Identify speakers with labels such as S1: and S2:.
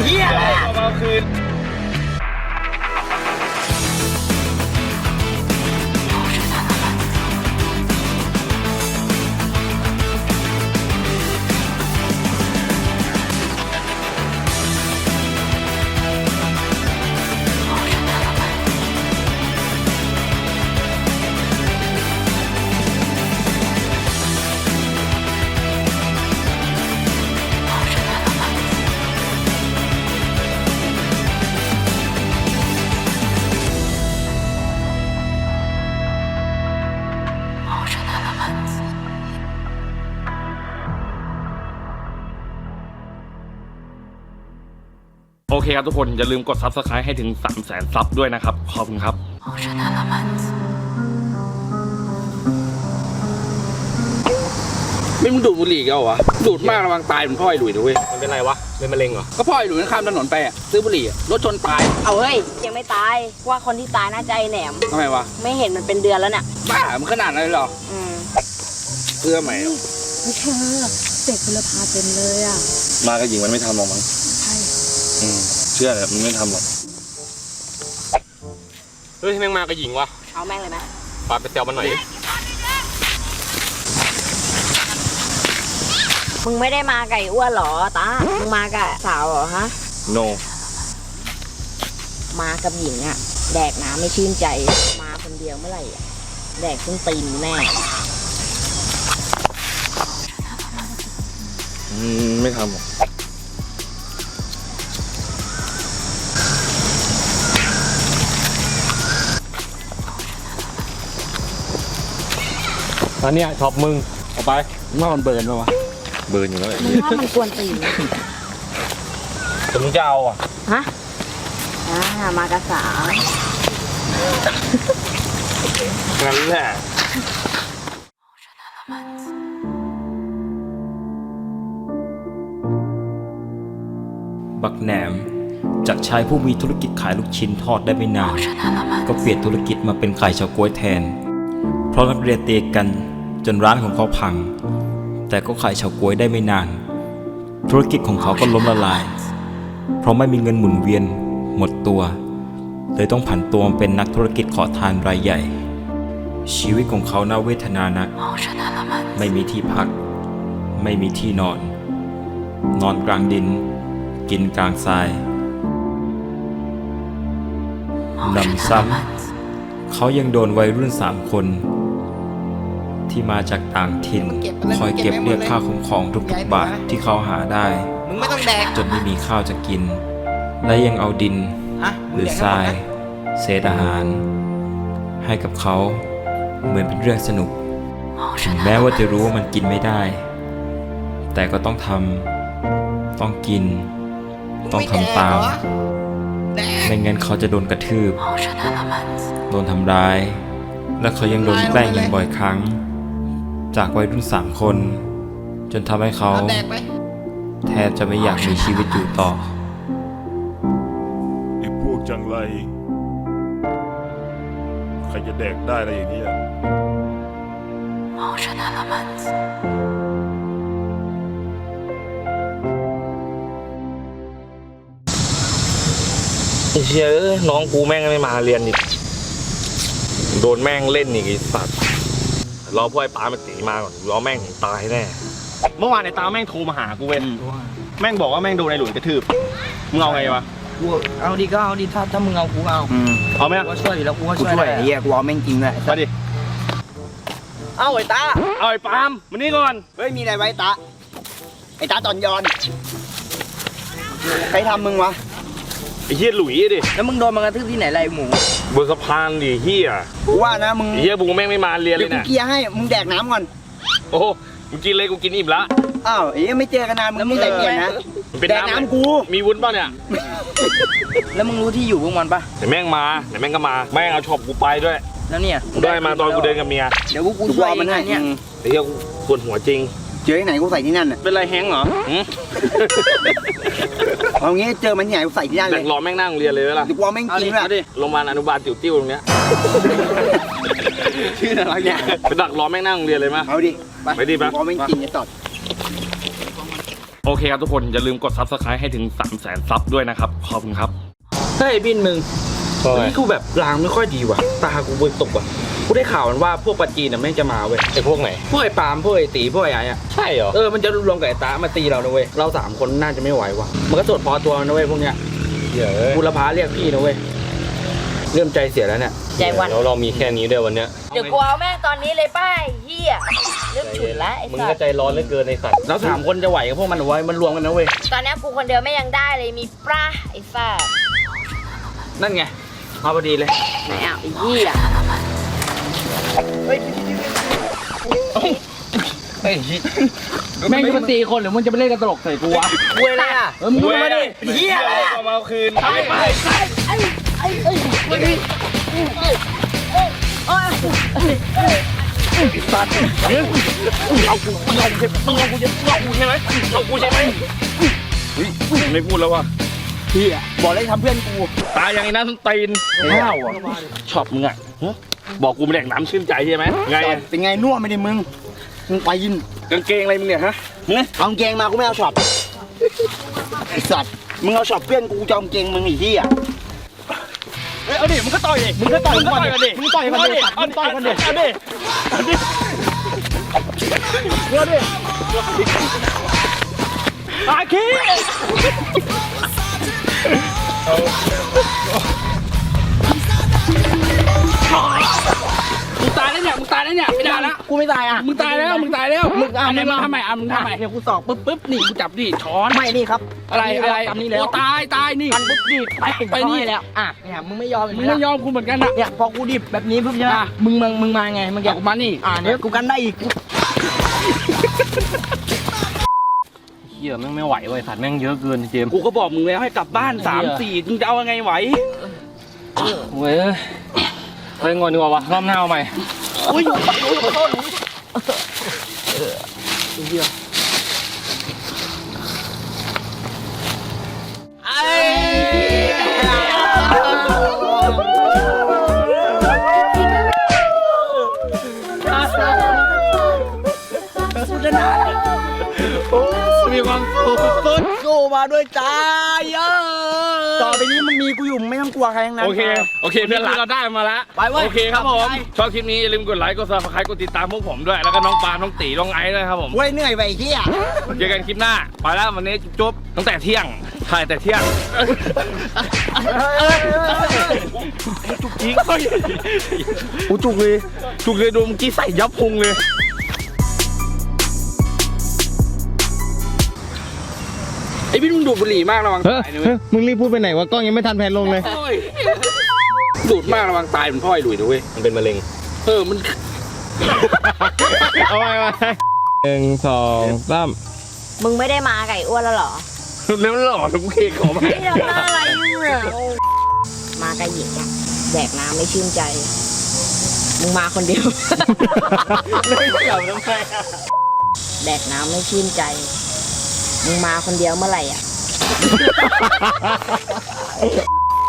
S1: เฮียอะไรอะ
S2: เอาคืน โอเคครับทุกคนอย่าลืมกด subscribe ให้ถึง 3 0 0 0 0 0ซับด้วยนะครับ ขอบคุณครับ
S1: ไม่มึงดูดบุหรี่อีกันวะ ดูดมากระวังตายเหมือนพ่อไอ้หลุยนะเว้ย
S2: มันเป็นไรวะ เป็นมะเร็งเหรอ
S1: ก็พ่อไอ้หลุยมันข้ามถนนไปอะซื้อบุหรี่อะรถชนตาย
S3: เอาเฮ้ย ยังไม่ตายว่าคนที่ตายน่าจะไอแหนม
S1: ทำไมวะ
S3: ไม่เห็นมันเป็นเดือนแล้วเนี่ย
S1: บ้ามันขนาดนั้นเลยเหรอ
S3: อืม
S1: เพื่อไหม
S3: ไม่เชื่อเด็กคุณภาเต็มเลยอะ
S2: มากับหญิงมันไม่ทำหรอกมั้ง
S3: ใช่
S2: อืมเชื่อเลยมันไม่ทำหรอกเฮ้ยแม่งมากับหญิงวะ
S3: เอาแม่งเลยไหม
S2: ปาไปเซลมันหน่อยดิ
S3: มึงไม่ได้มาไก่อ้วนเหรอตา มึงมากับสาวเหรอฮะ
S2: โน
S3: มากับหญิงอะแดกน้ำไม่ชื่นใจ มาคนเดียวเมื่อไหร่อะแดกขึ้นตีนแน่
S2: อืมไม่ทำหรอก อันเนี้ยช็อปมึงเอาไป
S1: ว่ามันเบิร์นปะวะ
S2: เบิร์นอยู่แล้วไอ้
S3: มึง
S2: เหี้ย
S3: ว่ามันกวนตีนไหม
S2: แต่มึงจะเอาอะ
S3: ฮะอ่ามากับสาว
S2: งั้นแหละ
S4: บักแหนม จากชายผู้มีธุรกิจขายลูกชิ้นทอดได้ไม่นาน ก็เปลี่ยนธุรกิจมาเป็นขายเฉาก๊วยแทน เพราะนักเรียนเตีกัน จนร้านของเขาพัง แต่ก็ขายเฉาก๊วยได้ไม่นาน ธุรกิจของเขาก็ล้มละลาย เพราะไม่มีเงินหมุนเวียน หมดตัว เลยต้องผันตัวเป็นนักธุรกิจขอทานรายใหญ่ ชีวิตของเขาน่าเวทนานัก ไม่มีที่พัก ไม่มีที่นอน นอนกลางดิน กินกลางทรายนำซ้ำเขายังโดนวัยรุ่นสามคน ที่มาจากต่างถิ่น คอยเก็บเรียกค่าคุ้มครองทุกๆบาทที่เขาหาได้
S1: มึงไม่ต้องแดก
S4: จนไม่มีข้าวจะกิน และยังเอาดิน
S1: ฮะ
S4: หรือทรายเศษอาหาร ให้กับเขาเหมือนเป็นเรื่องสนุก ถึงแม้ว่าจะรู้ว่ามันกินไม่ได้ แต่ก็ต้องทำต้องกินต้องทำตามไม่งั้นเขาจะโดนกระทืบ โดนทำร้าย และเขายังโดนแกล้งอย่างบ่อยครั้ง จากวัยรุ่นสามคน จนทำให้เขา
S1: เอาแดกไป
S4: แทบจะไม่อยากมีชีวิตอยู่ต่อ
S5: ไอ้พวกจังไร ใครจะแดกได้อะไรอย่างเงี้ย
S2: ไอ้เชี่ยเอ้ยน้องกูแม่งไม่มาเรียนอีกโดนแม่งเล่นอีกไอ้สัตว์ รอพ่อไอ้ปามาตีมาก่อนรอแม่งตายแน่ เมื่อวานไอ้ตาแม่งโทรมาหากูเว้ย แม่งบอกว่าแม่งโดนไอ้หลุยกระทืบ มึงเอาไงวะ
S6: กูเอาดีก็เอาดีถ้าถ้ามึงเอากูเอา
S2: เอาไหม
S6: กูก็ช่วยอยู่แล้วกูก็
S1: กู
S6: ช่วย
S1: ช่วย
S6: ได้
S1: ไอ้เหี้ยกูเอาแม่งจริงเลย
S2: มาดิ
S6: เอาไอ้ตา
S2: เอาไอ้ปาล์มมานี่ก่อน
S1: เฮ้ยมีอะไรไว้ตา ไอ้ตาตอนยอน ใครทำมึงวะ
S2: ไอ้เฮียหลุยดิ
S6: แล้วมึงโดนมันกระทืบที่ไหนไรหมู
S2: บนสะพานดิเฮีย
S1: กูว่านะมึง
S2: ไอ้เฮียบูแม่งไม่มาเรียนเล
S1: เดี๋ย
S2: ยว
S1: กู
S2: นะ
S1: เกียร์ให้มึงแดกน้ำก่อน
S2: โอ้โหมึงกินเลยกูกินอิ่มละ
S1: อ้าวไอ้เหี้ยไม่เจอกันนานมึงไม่ใส่เปลี่ยนนะ
S2: มันเป็น
S1: แดก
S2: น้ำ
S1: น้ำกู
S2: มีวุ้นเปล่าเนี่ย
S6: แล้วมึงรู้ที่อยู่พวกมันปะ
S2: เดี๋ยวแม่งมาเดี๋ยวแม่งก็มาแม่งเอาช็อปกูไปด้วย
S6: แล้วเนี่ย
S2: ได้มาตอนกูเดินกับเมีย
S6: เดี๋ยวกูกู
S1: กู
S6: ช่วย
S1: เอา
S6: เอ
S1: มัน
S6: ง
S1: ให้
S6: นะเนี่ย
S1: อืม
S2: ไอ้เหี้ยกูปวดหัวจริง
S1: เจอที่ไหนกูใส่ที่นั่นน่ะ
S2: เป็นไรแฮงเหรอหืม
S1: เอางี้เจอมันที่ไหนกูใส่ที่นั่นเล
S2: แต่
S1: ย
S2: รอแม่งนั่งเรียนเลยไหมล่ะ
S1: เดี๋ยวกูเอาแม่ง
S6: เอา
S1: จริ
S6: ดิ
S1: งด้วย
S6: เอาดิ
S2: โรงพยาบาลอนุบาลติ๋วติ้วตรงเนี้ย
S1: ชื่ออะไรเนี่ย
S2: ไปดักรอแม่งนั่งเรียนเลยมั้ย
S1: เอาดิ
S2: ไปดิปะ
S1: กูเอาแม่งจริงไอ้ตอด
S2: โอเคครับทุกคน อย่าลืมกด subscribe ให้ถึง 3 0 0 0 0 0ซับด้วยนะครับ ขอบคุณครับ
S7: เฮ้ยบินมึงวันนี้กูแบบลางไม่ค่อยดีว่ะ ตากูเบิกตกว่ะ กูได้ข่าวมันว่าพวกปาจีนน่ะแม่งจะมาเว้ย
S2: ไอพวกไหน
S7: พวกไอ้ปาล์มพวกไอ้ตีพวกไอ้ไอ้อะ
S2: ใช่เหรอ
S7: เออ มันจะรวมกับไอ้ตามาตีเรานะเว้ย เราสามคนน่าจะไม่ไหวว่ะ มันก็สดพอตัวนะเว้ยพวกเนี้ย
S2: เดี๋ยว
S7: บุรพาเรียกพี่นะเว้ย เริ่มใจเสียแล้วเนี่ย
S3: ใจวัน
S2: แล้วเรามีแค่นี้ด้วยวันเนี้ย
S3: เดี๋ยวกูเอาแม่งตอนนี้เลยป้ายเฮียเริ่มฉุนละไอ้
S2: มึง
S3: สั
S2: ก็
S3: ส
S2: ใจร้อนเหลือเกินในสัตว์
S7: เราสามคนจะไหวกับพวกมันเอาไว้มันรวมกันนะเว้ย
S3: ตอนนี้กูคนเดียวไม่ยังได้เลยมีปลาไอ้สัส
S7: นั่นไง เอาพอดีเลย
S3: ไหนอะไอ้เฮีย
S7: แม่งจะมาตีคนหรือมึงจะไปเล่นกันตลกใส่กูวะ
S6: กูอะไรอะ
S7: เออมึงมาดิ
S2: เฮียอะไรมาเอาคืนไปไปเอากูมึงเอากูมึงเอากูจะเอากูใช่ไหมเอากูใช่ไหมเฮ้ยไม่พูดแล้วว่ะ
S1: พี่อะบอกเลยทำเพื่อนกู
S2: ตายอย่างไอ้นั้นตีนข้าวอะชอบมึงอะฮะ บอกกูไม่แดกน้ำชื่นใจใช่ไหมไงอะ
S1: เป็นไงน่วไม่ได้มึง มึงไปยิน
S2: กางเกงอะไรมึงเนี่ยฮะฮะ
S1: เอากางเกงมากูไม่เอาช็อปไอสัตว์ มึงเอาช็อปเพื่อนกูจะเอากางเกงมึงอีกที่อะ
S2: เอ้ยเอาดิมึงก็ต่อยดิมึงก็ต่อยมึงก็ต่อยกันดิ
S1: มึงต่อยกันดิ
S2: เอา
S1: มึงต่อยกันดิ
S2: เอาดิเอาดิเอาดิอาคี
S7: มึงตายแล้วเนี่ยมึงตายแล้วเนี่ยไม่ได้ละ
S1: กูไม่ตายอะ
S7: มึงตายแล้วมึงตายแล้ว
S1: มึงอะ
S7: อันนี้
S1: มึ
S7: มึ
S1: ง
S7: ง
S1: อะ
S7: ทำไมอะมึงทำไม
S1: เนี่ยกูสอกปุ๊บปุ๊บ
S7: นี่กูจับดิช้อน
S1: ไม่นี่ครับ
S7: อะไรอะไร
S1: ทำนี่แล้ว
S7: โอ้ตายตายนี่
S1: มันปุ๊บดิไป
S7: ไปนี่
S1: แล้วอะเนี่ยมึงไม่ยอมเห็น
S7: มึ
S1: ไห
S7: ง
S1: ม
S7: ไม่
S1: ล่ะ
S7: ยอมกูเหมือนกันนะ
S1: เนี่ยพอกูดิบแบบนี้ปุ๊บใช่ไหม
S7: อะ
S1: มึงมึงมึงมาไงเมื่อกี้
S7: ออกมานี่
S1: อ่าเนี่ยกูกันได้อีกกู
S2: เฮียแม่งไม่ไหวเว้ยสัตว์แม่งเยอะเกินเจมส์
S7: กูก็บอกมึงแล้วให้กลับบ้านสามสี่มึงจะเอายังไงไหว
S2: เว้ย เฮ้ยงอนดีกว่าวะรอบหน้าเอาใหม่ มีความสุขสุด
S1: สู้มาด้วยใจเออต่อไปนี้มึงมีกูอยู่มึงไม่ต้องกลัวใครทั้งนั้น
S2: โอเค โอเคเพื่อนรักเราได้มาแล้ว
S1: ไปเว้ย
S2: โอเคครับผม
S1: ไป
S2: ชอบคลิปนี้อย่าลืมกดไลค์ กดซับสไครต์กดติดตามพวกผมด้วย แล้วก็น้องปาล์มน้องตีน้องไอซ์ด้วยครับผม
S1: เว้ยเหนื่อยไปไอ้เฮีย
S2: เจอกันคลิปหน้า ไปแล้ววันนี้จุ๊บๆตั้งแต่เที่ยง ถ่ายแต่เที่ยงจุกจริงกูจุกเลยจุกเลยดูเมื่อกี้ใส่ยับพุงเลย
S7: ไอ้พี่มึงดูดบุหรี่มากระวังตายนะเว้ย
S8: มึงรีบพูดไปไหนวะกล้องยังไม่ทันแพนลงเลย
S7: โอ้ยดูดมากระวังตายเหมือนพ่อไอ้หลุยนะเว้ย
S2: มันเป็นมะเร็ง
S7: เออมัน
S8: เอาไว้ไว้หนึ่งสองสาม
S3: มึงไม่ได้มาไก่อ้วนแล้วเหรอ
S2: เร็วหล่อทุกเคขอมา
S3: ไม่ทำหน้าอะไรเนี่ยมาไก่หญิงอะแดกน้ำไม่ชื่นใจ มึงมาคนเดียว
S2: ไม่เกี่ยวทำไม
S3: แดกน้ำไม่ชื่นใจ มึงมาคนเดียวเมื่อไหร่อะ